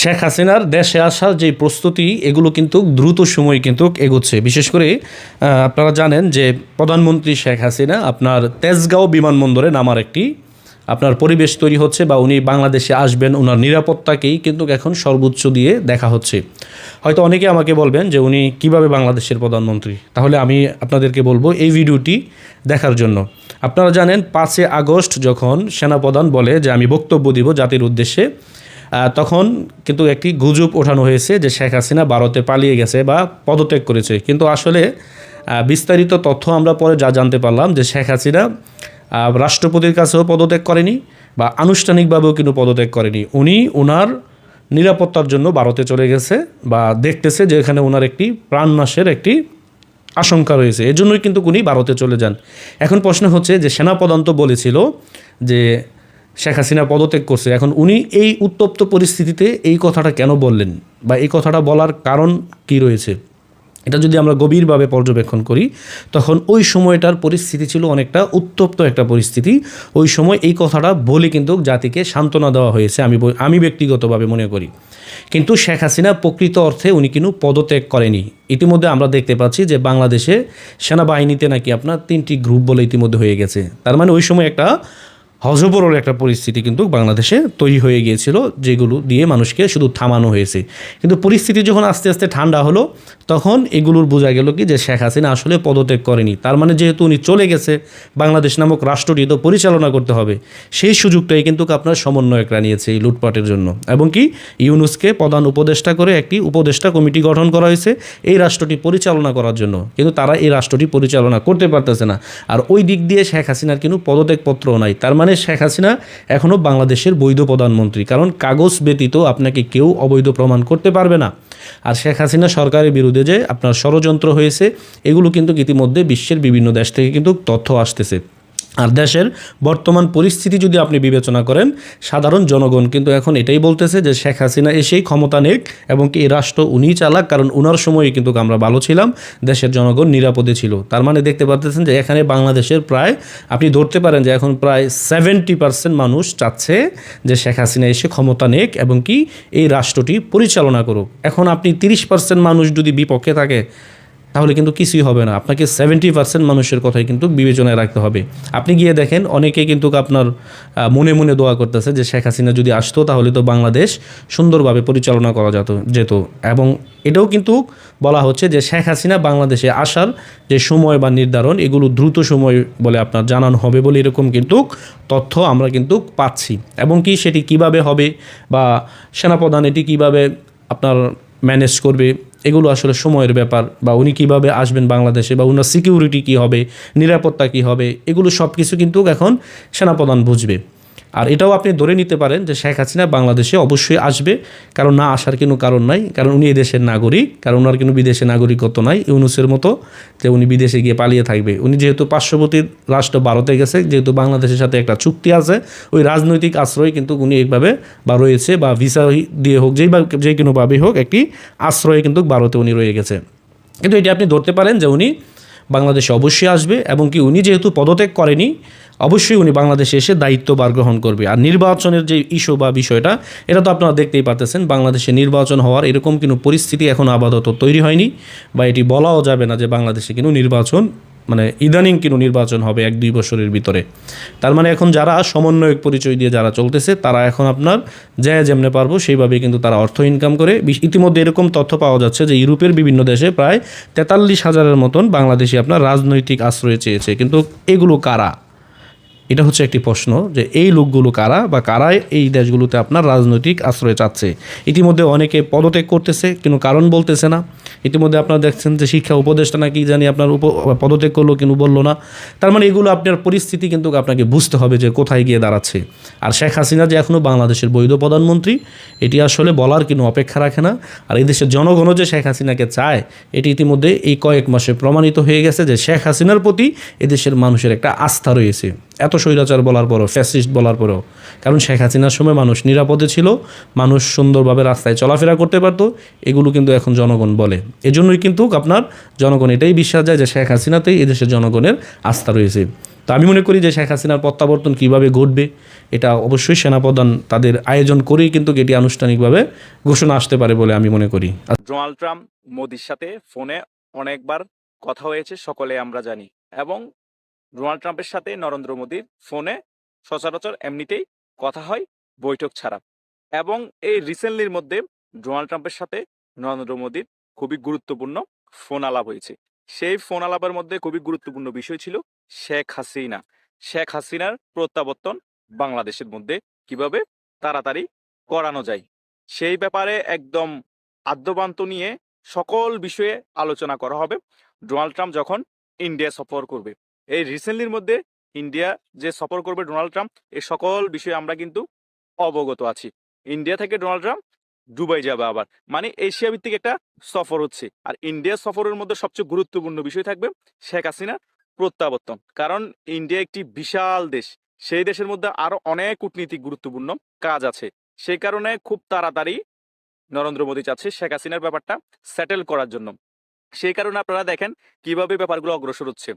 শেখ হাসিনার দেশে আসার যে প্রস্তুতি, এগুলো কিন্তু দ্রুত সময় কিন্তু এগোচ্ছে। বিশেষ করে আপনারা জানেন যে প্রধানমন্ত্রী শেখ হাসিনা আপনার তেজগাঁও বিমানবন্দরে নামার একটি, আপনার পরিবেশ তৈরি হচ্ছে বা উনি বাংলাদেশে আসবেন ওনার নিরাপত্তাকেই কিন্তু এখন সর্বোচ্চ দিয়ে দেখা হচ্ছে। হয়তো অনেকে আমাকে বলবেন যে উনি কীভাবে বাংলাদেশের প্রধানমন্ত্রী? তাহলে আমি আপনাদেরকে বলব এই ভিডিওটি দেখার জন্য। আপনারা জানেন পাঁচে আগস্ট যখন সেনাপ্রধান বলে যে আমি বক্তব্য দিব জাতির উদ্দেশ্যে তখন কিন্তু একটি গুজব ওঠানো হয়েছে যে শেখ হাসিনা ভারতে পালিয়ে গেছে বা পদত্যাগ করেছে। কিন্তু আসলে বিস্তারিত তথ্য আমরা পরে যা জানতে পারলাম যে শেখ হাসিনা রাষ্ট্রপতির কাছেও পদত্যাগ করেনি বা আনুষ্ঠানিকভাবেও কিন্তু পদত্যাগ করেনি। উনি ওনার নিরাপত্তার জন্য ভারতে চলে গেছে বা দেখতেছে যে এখানে ওনার একটি প্রাণনাশের একটি আশঙ্কা রয়েছে। এজন্যই কিন্তু উনি ভারতে চলে যান। এখন প্রশ্ন হচ্ছে যে সেনাপ্রধান তো বলেছিল যে শেখ হাসিনা পদত্যাগ করছে। এখন উনি এই উত্তপ্ত পরিস্থিতিতে এই কথাটা কেন বললেন বা এই কথাটা বলার কারণ কি রয়েছে, এটা যদি আমরা গভীরভাবে পর্যবেক্ষণ করি, তখন ওই সময়টার পরিস্থিতি ছিল অনেকটা উত্তপ্ত একটা পরিস্থিতি। ওই সময় এই কথাটা বলে কিন্তু জাতিকে সান্ত্বনা দেওয়া হয়েছে, আমি আমি ব্যক্তিগতভাবে মনে করি। কিন্তু শেখ হাসিনা প্রকৃত অর্থে উনি কিন্তু পদত্যাগ করেনি। ইতিমধ্যে আমরা দেখতে পাচ্ছি যে বাংলাদেশে সেনাবাহিনীতে নাকি আপনার তিনটি গ্রুপ বলে ইতিমধ্যে হয়ে গেছে। তার মানে ওই সময় একটা হজবরল একটা পরিস্থিতি কিন্তু বাংলাদেশে তৈরি হয়ে গিয়েছিল, যেগুলো দিয়ে মানুষকে শুধু থামানো হয়েছে। কিন্তু পরিস্থিতি যখন আস্তে আস্তে ঠান্ডা হলো, তখন এগুলোর বোঝা গেল কি যে শেখ হাসিনা আসলে পদত্যাগ করেনি। তার মানে যেহেতু উনি চলে গেছে, বাংলাদেশ নামক রাষ্ট্রটি তো পরিচালনা করতে হবে। সেই সুযোগটাই কিন্তু আপনার সমন্বয়করা নিয়েছে এই লুটপাটের জন্য। এবং কি, ইউনুসকে প্রধান উপদেষ্টা করে একটি উপদেষ্টা কমিটি গঠন করা হয়েছে এই রাষ্ট্রটি পরিচালনা করার জন্য। কিন্তু তারা এই রাষ্ট্রটি পরিচালনা করতে পারতেছে না। আর ওই দিক দিয়ে শেখ হাসিনার কিন্তু পদত্যাগপত্রও নাই। তার মানে শেখ হাসিনা এখনও বাংলাদেশের বৈধ প্রধানমন্ত্রী। কারণ কাগজ ব্যতীত আপনাকে কেউ অবৈধ প্রমাণ করতে পারবে না। আর শেখ হাসিনা সরকারের বিরুদ্ধে যে আপনার ষড়যন্ত্র হয়েছে, এগুলো কিন্তু ইতিমধ্যে বিশ্বের বিভিন্ন দেশ থেকে কিন্তু তথ্য আসতেছে। আর দেশের বর্তমান পরিস্থিতি যদি আপনি বিবেচনা করেন, সাধারণ জনগণ কিন্তু এখন এটাই বলতেছে যে শেখ হাসিনা এসেই ক্ষমতা নেক এবং কি এই রাষ্ট্র উনিই চালাক, কারণ উনার সময়ে কিন্তু আমরা ভালো ছিলাম, দেশের জনগণ নিরাপদে ছিল। তার মানে দেখতে পাচ্ছেন যে এখানে বাংলাদেশের প্রায়, আপনি ধরতে পারেন যে এখন প্রায় সেভেন্টি পার্সেন্ট মানুষ চাচ্ছে যে শেখ হাসিনা এসে ক্ষমতা নেক এবং কি এই রাষ্ট্রটি পরিচালনা করুক। এখন আপনি তিরিশ পার্সেন্ট মানুষ যদি বিপক্ষে থাকে তাহলে কিন্তু কিছুই হবে না। আপনাকে সেভেন্টি পার্সেন্ট মানুষের কথাই কিন্তু বিবেচনায় রাখতে হবে। আপনি গিয়ে দেখেন অনেকে কিন্তু আপনার মনে মনে দোয়া করতেছে যে শেখ হাসিনা যদি আসতো তাহলে তো বাংলাদেশ সুন্দরভাবে পরিচালনা করা যেত যেত। এবং এটাও কিন্তু বলা হচ্ছে যে শেখ হাসিনা বাংলাদেশে আসার যে সময় বা নির্ধারণ, এগুলো দ্রুত সময় বলে আপনার জানানো হবে বলে এরকম কিন্তু তথ্য আমরা কিন্তু পাচ্ছি। এবং কি সেটি কীভাবে হবে বা সেনাপ্রধান এটি কীভাবে আপনার ম্যানেজ করবে এগুলো আসলে সময়ের ব্যাপার বা উনি কীভাবে আসবেন বাংলাদেশে বা উনার সিকিউরিটি কি হবে, নিরাপত্তা কি হবে, এগুলো সব কিছু কিন্তু এখন সেনাপ্রধান বুঝবে। আর এটাও আপনি ধরে নিতে পারেন যে শেখ হাসিনা বাংলাদেশে অবশ্যই আসবে, কারণ না আসার কোনো কারণ নাই, কারণ উনি দেশের নাগরিক, কারণ ওনার কোনো বিদেশে নাগরিকত্ব নাই, ইউনুসের মতো যে উনি বিদেশে গিয়ে পালিয়ে থাকবে। উনি যেহেতু পার্শ্ববর্তী রাষ্ট্র ভারতে গেছে, যেহেতু বাংলাদেশের সাথে একটা চুক্তি আছে, ওই রাজনৈতিক আশ্রয় কিন্তু উনি এইভাবে বা রয়েছে, বা ভিসা দিয়ে হোক, যেই বা, যে কোনোভাবেই হোক, একটি আশ্রয়ে কিন্তু ভারতে উনি রয়ে গেছে। কিন্তু এটি আপনি ধরতে পারেন যে উনি বাংলাদেশে অবশ্যই আসবে, এবং কি উনি যেহেতু পদত্যাগ করেনি অবশ্যই উনি বাংলাদেশে এসে দায়িত্বভার গ্রহণ করবে। আর নির্বাচনের যে ইস্যু বা বিষয়টা, এটা তো আপনারা দেখতেই পারতেছেন, বাংলাদেশে নির্বাচন হওয়ার এরকম কোনো পরিস্থিতি এখন আপাতত তৈরি হয়নি বা এটি বলাও যাবে না যে বাংলাদেশে কিন্তু নির্বাচন মানে ইদানিং কিন্তু নির্বাচন হবে এক দুই বছরের ভিতরে। তার মানে এখন যারা সমন্বয়ক পরিচয় দিয়ে যারা চলতেছে, তারা এখন আপনার যা যেমনে পারব সেইভাবে কিন্তু তারা অর্থ ইনকাম করে। ইতিমধ্যে এরকম তথ্য পাওয়া যাচ্ছে যে ইউরোপের বিভিন্ন দেশে প্রায় তেতাল্লিশ হাজারের মতন বাংলাদেশি আপনার রাজনৈতিক আশ্রয় চেয়েছে। কিন্তু এগুলো কারা? এটা হচ্ছে একটি প্রশ্ন যে এই লোকগুলো কারা বা কারাই এই দেশগুলোতে আপনার রাজনৈতিক আশ্রয় চাচ্ছে? ইতিমধ্যে অনেকে পদত্যাগ করতেছে কিন্তু কারণ বলতেছে না। ইতিমধ্যে আপনারা দেখছেন যে শিক্ষা উপদেষ্টা নাকি জানি আপনার উপ, পদত্যাগ করল কিন্তু বলল না। তার মানে এগুলো আপনার পরিস্থিতি কিন্তু আপনাকে বুঝতে হবে যে কোথায় গিয়ে দাঁড়াচ্ছে। আর শেখ হাসিনা যে এখনও বাংলাদেশের বৈধ প্রধানমন্ত্রী, এটি আসলে বলার কোনো অপেক্ষা রাখে না। আর এই দেশের জনগণও যে শেখ হাসিনাকে চায়, এটি ইতিমধ্যে এই কয়েক মাসে প্রমাণিত হয়ে গেছে যে শেখ হাসিনার প্রতি এদেশের মানুষের একটা আস্থা রয়েছে। এত স্বৈরাচার বলার পরও ফ্যাসিস্ট বলার পরেও। কারণ শেখ হাসিনার সময় মানুষ নিরাপদে ছিল, মানুষ সুন্দরভাবে রাস্তায় চলাফেরা করতে পারতো, এগুলো কিন্তু এখন জনগণ বলে। এজন্যই কিন্তু আপনার জনগণ এটাই বিশ্বাস যায় যে শেখ হাসিনাতেই এদেশের জনগণের আস্থা রয়েছে। তো আমি মনে করি যে শেখ হাসিনার প্রত্যাবর্তন কীভাবে ঘটবে, এটা অবশ্যই সেনাপ্রধান তাদের আয়োজন করেই কিন্তু এটি আনুষ্ঠানিকভাবে ঘোষণা আসতে পারে বলে আমি মনে করি। ডোনাল্ড ট্রাম্প মোদির সাথে ফোনে অনেকবার কথা হয়েছে, সকলে আমরা জানি। এবং ডোনাল্ড ট্রাম্পের সাথে নরেন্দ্র মোদীর ফোনে সচরাচর এমনিতেই কথা হয় বৈঠক ছাড়া। এবং এই রিসেন্টলির মধ্যে ডোনাল্ড ট্রাম্পের সাথে নরেন্দ্র মোদীর খুবই গুরুত্বপূর্ণ ফোন আলাপ হয়েছে। সেই ফোন আলাপের মধ্যে খুবই গুরুত্বপূর্ণ বিষয় ছিল শেখ হাসিনা। শেখ হাসিনার প্রত্যাবর্তন বাংলাদেশের মধ্যে কীভাবে তাড়াতাড়ি করানো যায়, সেই ব্যাপারে একদম আদ্যবান্ত নিয়ে সকল বিষয়ে আলোচনা করা হবে। ডোনাল্ড ট্রাম্প যখন ইন্ডিয়া সফর করবে এই রিসেন্টলির মধ্যে ইন্ডিয়া যে সফর করবে ডোনাল্ড ট্রাম্প এই সকল বিষয়ে আমরা কিন্তু অবগত আছি। ইন্ডিয়া থেকে ডোনাল্ড ট্রাম্প দুবাই যাবে আবার। মানে এশিয়া ভিত্তিক একটা সফর হচ্ছে। আর ইন্ডিয়া সফরের মধ্যে সবচেয়ে গুরুত্বপূর্ণ বিষয় থাকবে শেখ হাসিনা প্রত্যাবর্তন। কারণ ইন্ডিয়া একটি বিশাল দেশ। সেই দেশের মধ্যে আরও অনেক কূটনীতিক গুরুত্বপূর্ণ কাজ আছে। সেই কারণে খুব তাড়াতাড়ি নরেন্দ্র মোদী চাচ্ছে শেখ হাসিনার ব্যাপারটা সেটেল করার জন্য। সেই কারণে আপনারা দেখেন কীভাবে ব্যাপারগুলো অগ্রসর হচ্ছে।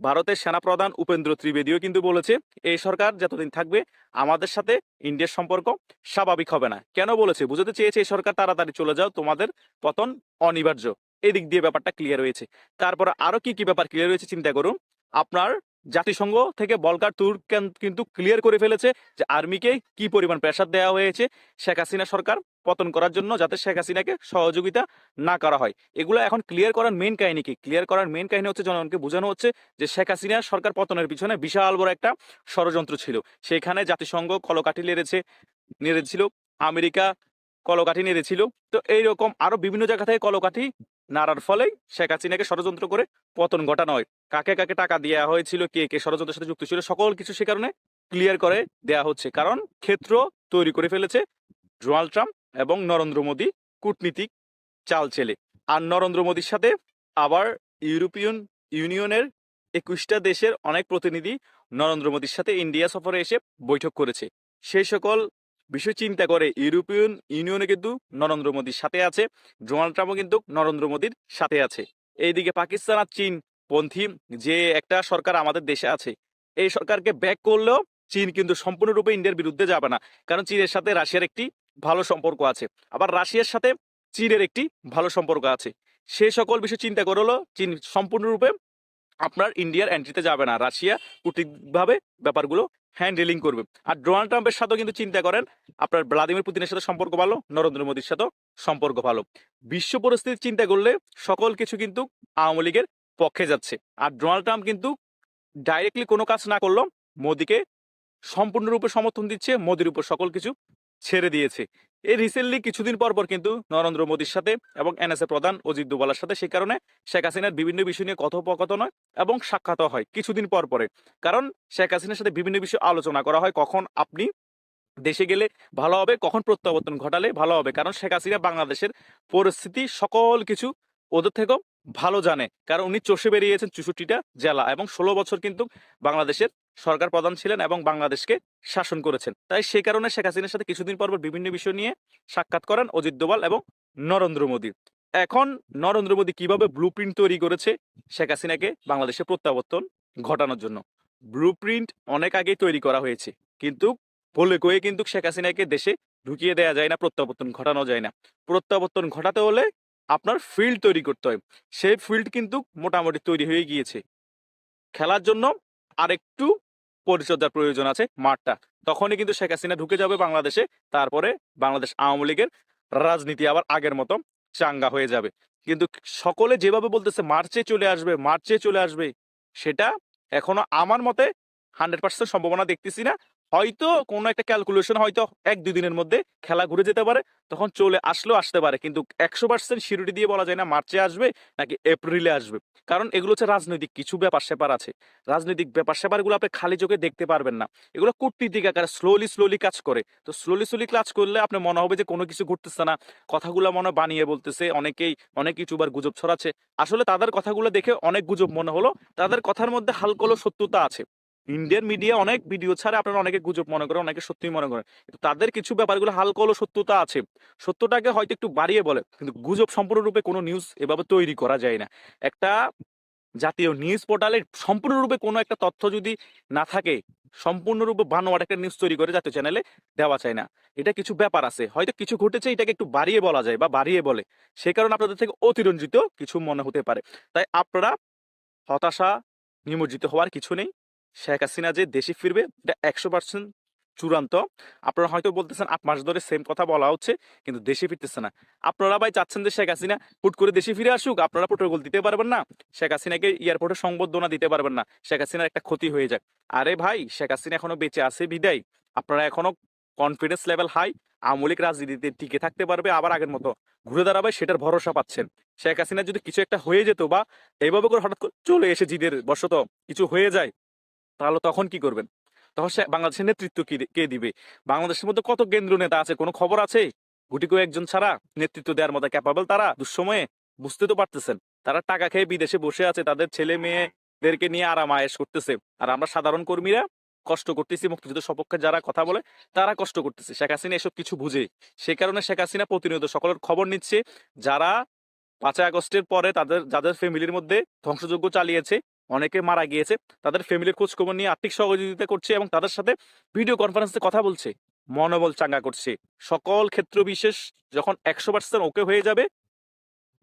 ভারতের সেনাপ্রধান উপেন্দ্র ত্রিবেদীও কিন্তু বলেছে, এই সরকার যতদিন থাকবে, আমাদের সাথে ইন্ডিয়ার সম্পর্ক স্বাভাবিক হবে না। কেন বলেছে? বুঝতে চেয়েছে, এই সরকার তাড়াতাড়ি চলে যাও, তোমাদের পতন অনিবার্য। এদিক দিয়ে ব্যাপারটা ক্লিয়ার হয়েছে। তারপর আরও কি কি ব্যাপার ক্লিয়ার হয়েছে চিন্তা করুন। আপনার জাতিসংঘ থেকে বলকার তুর কিন্তু ক্লিয়ার করে ফেলেছে যে আর্মিকে কি পরিমাণ প্রেশার দেওয়া হয়েছে শেখ হাসিনা সরকার পতন করার জন্য যাতে শেখ হাসিনাকে সহযোগিতা না করা হয়। এগুলো এখন ক্লিয়ার করার মেন কাহিনী কি? ক্লিয়ার করার মেন কাহিনী হচ্ছে জনগণকে বোঝানো হচ্ছে যে শেখ হাসিনা সরকার পতনের পিছনে বিশাল বড় একটা ষড়যন্ত্র ছিল। সেখানে জাতিসংঘ কলকাঠি নেড়েছে, নেড়েছিল, আমেরিকা কলকাঠি নেড়েছিল। তো এইরকম আরও বিভিন্ন জায়গা থেকে কলকাঠি নাড়ার ফলে শেখ হাসিনাকে ষড়যন্ত্র করে পতন ঘটানো হয়। কাকে কাকে টাকা দেওয়া হয়েছিল, কে কে ষড়যন্ত্রের সাথে যুক্ত ছিল, সকল কিছু সে কারণে ক্লিয়ার করে দেয়া হচ্ছে। কারণ ক্ষেত্র তৈরি করে ফেলেছে ডোনাল্ড ট্রাম্প এবং নরেন্দ্র মোদী কূটনীতিক চাল ছেলে। আর নরেন্দ্র মোদীর সাথে আবার ইউরোপিয়ান ইউনিয়নের একুশটা দেশের অনেক প্রতিনিধি নরেন্দ্র মোদীর সাথে ইন্ডিয়া সফরে এসে বৈঠক করেছে। সেই সকল বিষয় চিন্তা করে ইউরোপিয়ান ইউনিয়নে কিন্তু নরেন্দ্র মোদীর সাথে আছে, ডোনাল্ড ট্রাম্পও কিন্তু নরেন্দ্র মোদীর সাথে আছে। এইদিকে পাকিস্তান আর চীন পন্থী যে একটা সরকার আমাদের দেশে আছে, এই সরকারকে ব্যাক করলেও চীন কিন্তু সম্পূর্ণরূপে ইন্ডিয়ার বিরুদ্ধে যাবে না, কারণ চীনের সাথে রাশিয়ার একটি ভালো সম্পর্ক আছে। আবার রাশিয়ার সাথে চীনের একটি ভালো সম্পর্ক আছে। সে সকল বিষয় চিন্তা করে হলো চীন সম্পূর্ণরূপে আপনার ইন্ডিয়ার এন্ট্রিতে যাবে না। রাশিয়া কূটনীতিকভাবে ব্যাপারগুলো হ্যান্ডেলিং করবে। আর ডোনাল্ড ট্রাম্পের সাথেও কিন্তু চিন্তা করেন, আপনার ভ্লাদিমির পুতিনের সাথে সম্পর্ক ভালো, নরেন্দ্র মোদীর সাথেও সম্পর্ক ভালো। বিশ্ব পরিস্থিতি চিন্তা করলে সকল কিছু কিন্তু আওয়ামী লীগের পক্ষে যাচ্ছে। আর ডোনাল্ড ট্রাম্প কিন্তু ডাইরেক্টলি কোনো কাজ না করলেও মোদীকে সম্পূর্ণরূপে সমর্থন দিচ্ছে, মোদির উপর সকল কিছু ছেড়ে দিয়েছে। এই রিসেন্টলি কিছুদিন পর পর কিন্তু নরেন্দ্র মোদীর সাথে এবং এনএসএ প্রধান অজিত দুবালার সাথে সেই কারণে শেখ হাসিনার বিভিন্ন বিষয় নিয়ে কথোপকথন হয় এবং সাক্ষাৎ হয় কিছুদিন পর পরে। কারণ শেখ হাসিনার সাথে বিভিন্ন বিষয়ে আলোচনা করা হয় কখন আপনি দেশে গেলে ভালো হবে, কখন প্রত্যাবর্তন ঘটালে ভালো হবে। কারণ শেখ হাসিনা বাংলাদেশের পরিস্থিতি সকল কিছু ওদের থেকেও ভালো জানে। কারণ উনি চষে বেরিয়েছেন চৌষট্টিটা জেলা এবং ষোলো বছর কিন্তু বাংলাদেশের সরকার প্রধান ছিলেন এবং বাংলাদেশকে শাসন করেছেন। তাই সেই কারণে শেখ হাসিনার সাথে কিছুদিন পর বিভিন্ন বিষয় নিয়ে সাক্ষাৎ করেন অজিত দোভাল এবং নরেন্দ্র মোদী। এখন নরেন্দ্র মোদী কীভাবে ব্লু তৈরি করেছে, শেখ হাসিনাকে বাংলাদেশে প্রত্যাবর্তন ঘটানোর জন্য। ব্লু অনেক আগেই তৈরি করা হয়েছে, কিন্তু বলে কয়ে কিন্তু শেখ হাসিনাকে দেশে ঢুকিয়ে দেওয়া যায় না, প্রত্যাবর্তন ঘটানো যায় না। প্রত্যাবর্তন ঘটাতে হলে আপনার ফিল্ড তৈরি করতে হয়। সেই ফিল্ড কিন্তু মোটামুটি তৈরি হয়ে গিয়েছে। খেলার জন্য আরেকটু পরিচর্যার প্রয়োজন আছে মাঠটা। তখনই কিন্তু শেখ হাসিনা ঢুকে যাবে বাংলাদেশে, তারপরে বাংলাদেশ আওয়ামী লীগের রাজনীতি আবার আগের মতো চাঙ্গা হয়ে যাবে। কিন্তু সকলে যেভাবে বলতেছে মার্চে চলে আসবে, মার্চে চলে আসবে, সেটা এখনও আমার মতে হান্ড্রেড পার্সেন্ট সম্ভাবনা দেখতেছি না। হয়তো কোনো একটা ক্যালকুলেশন হয়তো এক, দুই দিনের মধ্যে খেলা ঘুরে যেতে পারে, তখন চলে আসলেও আসতে পারে। কিন্তু একশো পার্সেন্ট সিউরিটি দিয়ে বলা যায় না মার্চে আসবে নাকি এপ্রিলে আসবে। কারণ এগুলো হচ্ছে রাজনৈতিক, কিছু ব্যাপার স্যাপার আছে। রাজনৈতিক ব্যাপার স্যাপারগুলো আপনি খালি চোখে দেখতে পারবেন না। এগুলো কূটনীতিক আকারে স্লোলি স্লোলি কাজ করে। তো স্লোলি স্লোলি কাজ করলে আপনার মনে হবে যে কোনো কিছু ঘটতেছে না। কথাগুলো মনে বানিয়ে বলতেছে, অনেকেই, অনেক ইউটিউবার গুজব ছড়াচ্ছে। আসলে তাদের কথাগুলো দেখে অনেক গুজব মনে হলো। তাদের কথার মধ্যে হালকলো সত্যতা আছে। ইন্ডিয়ান মিডিয়া অনেক ভিডিও ছাড়া, আপনারা অনেকে গুজব মনে করেন, অনেকে সত্যি মনে করেন। কিন্তু তাদের কিছু ব্যাপারগুলো হালকলো সত্যতা আছে। সত্যটাকে হয়তো একটু বাড়িয়ে বলে, কিন্তু গুজব সম্পূর্ণরূপে কোনো নিউজ এভাবে তৈরি করা যায় না। একটা জাতীয় নিউজ পোর্টালে সম্পূর্ণরূপে কোনো একটা তথ্য যদি না থাকে, সম্পূর্ণরূপে বানোয়াট একটা নিউজ তৈরি করে জাতীয় চ্যানেলে দেওয়া চায় না। এটা কিছু ব্যাপার আছে। হয়তো কিছু ঘটেছে, এটাকে একটু বাড়িয়ে বলা যায় বা বাড়িয়ে বলে। সে কারণে আপনাদের থেকে অতিরঞ্জিত কিছু মনে হতে পারে। তাই আপনারা হতাশা, নিমজ্জিত হওয়ার কিছু নেই। শেখ হাসিনা যে দেশে ফিরবে, এটা একশো পার্সেন্ট চূড়ান্ত। আপনারা হয়তো বলতেছেন, আট মাস ধরে সেম কথা বলা হচ্ছে, কিন্তু দেশে ফিরতেছে না। আপনারা ভাই চাচ্ছেন যে শেখ হাসিনা হুট করে দেশে ফিরে আসুক, আপনারা প্রোটোকল দিতে পারবেন না। শেখ হাসিনাকে এয়ারপোর্টে সংবর্ধনা দিতে পারবেন না। শেখ হাসিনার একটা ক্ষতি হয়ে যাক। আরে ভাই, শেখ হাসিনা এখনও বেঁচে আছে বিদায়। আপনারা এখনও কনফিডেন্স লেভেল হাই আমলিক রাজনীতিতে টিকে থাকতে পারবে আবার আগের মতো। ঘুরে দাঁড়াবে, সেটার ভরসা পাচ্ছেন। শেখ হাসিনা যদি কিছু একটা হয়ে যেত বা এইভাবে করে হঠাৎ করে চলে এসে জিদের বশত কিছু হয়ে যায় তাহলে তখন কি করবেন? তখন সে বাংলাদেশের নেতৃত্ব কি দিবে? বাংলাদেশের মধ্যে কত কেন্দ্র নেতা আছে? কোনো খবর আছে? গুটি কয়েকজন ছাড়া নেতৃত্ব দেওয়ার মতো ক্যাপাবল তারা? দুঃসময়ে? বুঝতে তো পারতেছেন। তারা টাকা খেয়ে বিদেশে বসে আছে, তাদের ছেলে মেয়েদেরকে নিয়ে আরাম আয়েস করতেছে। আর আমরা সাধারণ কর্মীরা কষ্ট করতেছি, মুক্তিযুদ্ধ সপক্ষে যারা কথা বলে, তারা কষ্ট করতেছে। শেখ হাসিনা এসব কিছু বুঝে। সে কারণে শেখ হাসিনা প্রতিনিয়ত সকলের খবর নিচ্ছে। যারা পাঁচই আগস্টের পরে তাদের, যাদের ফ্যামিলির মধ্যে ধ্বংসযজ্ঞ চালিয়েছে অনেকে মারা গিয়েছে, তাদের ফ্যামিলির খোঁজখবর নিয়ে আর্থিক সহযোগিতা করছে এবং তাদের সাথে ভিডিও কনফারেন্সে কথা বলছে, মনোবল চাঙ্গা করছে। সকল ক্ষেত্র বিশেষ যখন একশো পার্সেন্ট ওকে হয়ে যাবে,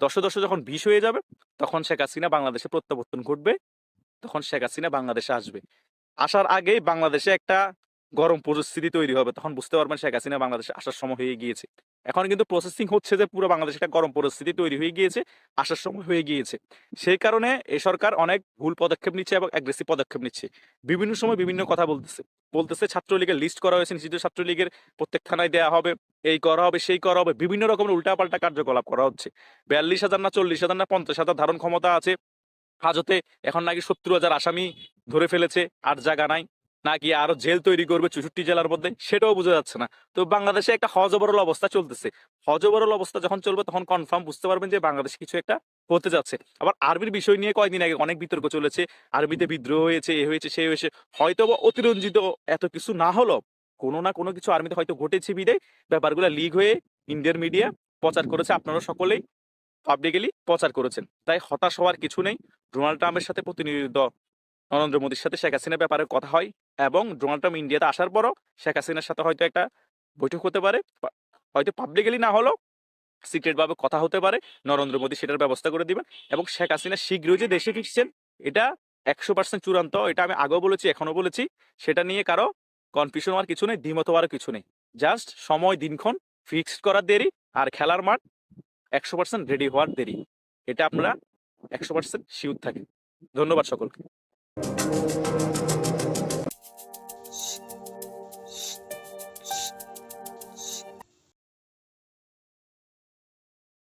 দশে দশে যখন বিষ হয়ে যাবে, তখন শেখ হাসিনা বাংলাদেশে প্রত্যাবর্তন ঘটবে, তখন শেখ হাসিনা বাংলাদেশে আসবে। আসার আগে বাংলাদেশে একটা গরম পরিস্থিতি তৈরি হবে, তখন বুঝতে পারবেন শেখ হাসিনা বাংলাদেশে আসার সময় হয়ে গিয়েছে। এখন কিন্তু প্রসেসিং হচ্ছে যে পুরো বাংলাদেশে একটা গরম পরিস্থিতি তৈরি হয়ে গিয়েছে, আসার সময় হয়ে গিয়েছে। সেই কারণে এ সরকার অনেক ভুল পদক্ষেপ নিচ্ছে এবং অ্যাগ্রেসিভ পদক্ষেপ নিচ্ছে। বিভিন্ন সময় বিভিন্ন কথা বলতেছে। বলতেছে ছাত্রলীগের লিস্ট করা হয়েছে, নিষিদ্ধ ছাত্রলীগের প্রত্যেক থানায় দেওয়া হবে, এই করা হবে, সেই করা হবে, বিভিন্ন রকমের উল্টাপাল্টা কার্যকলাপ করা হচ্ছে। বিয়াল্লিশ হাজার না চল্লিশ হাজার না পঞ্চাশ হাজার ধারণ ক্ষমতা আছে। হাজতে এখন নাকি সত্তর হাজার আসামি ধরে ফেলেছে, আর জায়গা নাই। নাকি আরও জেল তৈরি করবে চৌষট্টি জেলার মধ্যে? সেটাও বোঝা যাচ্ছে না। তো বাংলাদেশে একটা হজবরল অবস্থা চলতেছে। হজবরল অবস্থা যখন চলবে, তখন কনফার্ম বুঝতে পারবেন যে বাংলাদেশ কিছু একটা হতে যাচ্ছে। আবার আরবির বিষয় নিয়ে কয়েকদিন আগে অনেক বিতর্ক চলেছে। আরবিতে বিদ্রোহ হয়েছে, এ হয়েছে, সে হয়েছে। হয়তো অতিরঞ্জিত এত কিছু না হলো কোনো না কোনো কিছু আর্মিতে হয়তো ঘটেছে বিদে ব্যাপারগুলো লিগ হয়ে ইন্ডিয়ান মিডিয়া প্রচার করেছে। আপনারা সকলেই পাবলিকলি প্রচার করেছেন। তাই হতাশ হওয়ার কিছু নেই। ডোনাল্ড ট্রাম্পের সাথে প্রতিনিধিত্ব নরেন্দ্র মোদীর সাথে শেখ হাসিনার ব্যাপারে কথা হয় এবং ডোনাল্ড ট্রাম্প ইন্ডিয়াতে আসার পরও শেখ হাসিনার সাথে হয়তো একটা বৈঠক হতে পারে হয়তো পাবলিকলি না হলেও সিক্রেট ভাবে কথা হতে পারে, নরেন্দ্র মোদী সেটার ব্যবস্থা করে দিবেন এবং শেখ হাসিনা শীঘ্রই যে দেশে ফিরছেন, এটা একশো পার্সেন্ট চূড়ান্ত, এটা আমি আগেও বলেছি, এখনও বলেছি, সেটা নিয়ে কারও কনফিউশন হওয়ার কিছু নেই, দ্বিমত হওয়ার কিছু নেই। জাস্ট সময় দিনক্ষণ ফিক্সড করার দেরি আর খেলার মাঠ একশো পার্সেন্ট রেডি হওয়ার দেরি। এটা আপনারা একশো পার্সেন্ট শিওর থাকেন ধন্যবাদ সকলকে। Música